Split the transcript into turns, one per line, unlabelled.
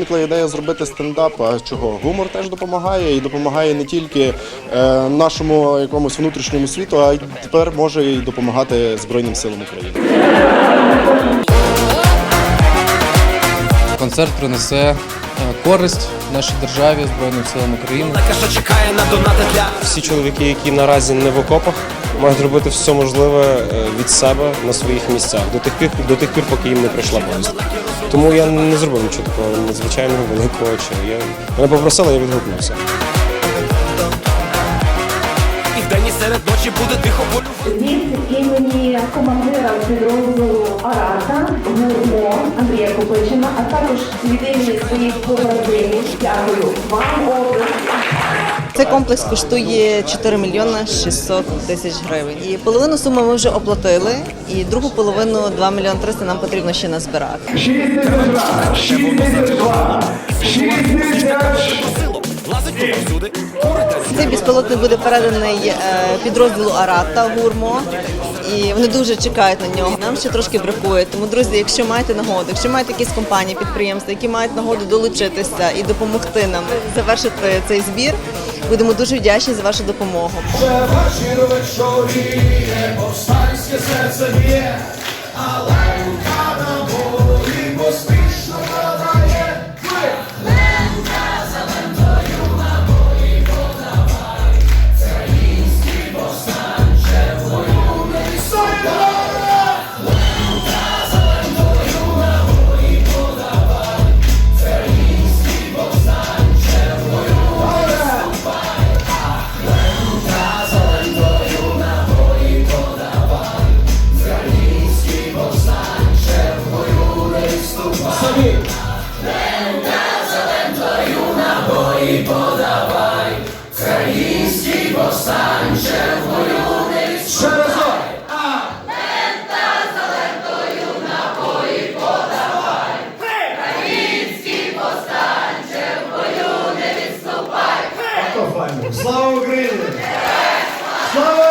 виникла ідея зробити стендап. А чого? Гумор теж допомагає і допомагає не тільки е, нашому якомусь внутрішньому світу, а й тепер може і допомагати Збройним силам України.
Концерт принесе е, користь нашій державі, Збройним силам України.
Така, що чекає на донати для
всі чоловіки, які наразі не в окопах, мають робити все можливе е, від себе на своїх місцях до тих пір, до тих пір, поки їм не прийшла повістка. Тому я не зробив нічого такого надзвичайного великого. Чи я мене попросили, я відгукнувся.
серед ночі буде тихо.
Від імені командира підрозділу Арата Гурмо Андрія Копичина, а також від імені своїх побратимів дякую вам область.
Цей комплекс коштує 4 мільйони 600 тисяч гривень. І половину суми ми вже оплатили, і другу половину 2 мільйони 300 нам потрібно ще назбирати.
Силом лазить повсюди.
Цей безпілотник буде переданий е, підрозділу Арата Гурмо. І вони дуже чекають на нього. Нам ще трошки бракує. Тому, друзі, якщо маєте нагоду, якщо маєте якісь компанії, підприємства, які мають нагоду долучитися і допомогти нам завершити цей збір, будемо дуже вдячні за вашу допомогу.
Слава Україні! Слава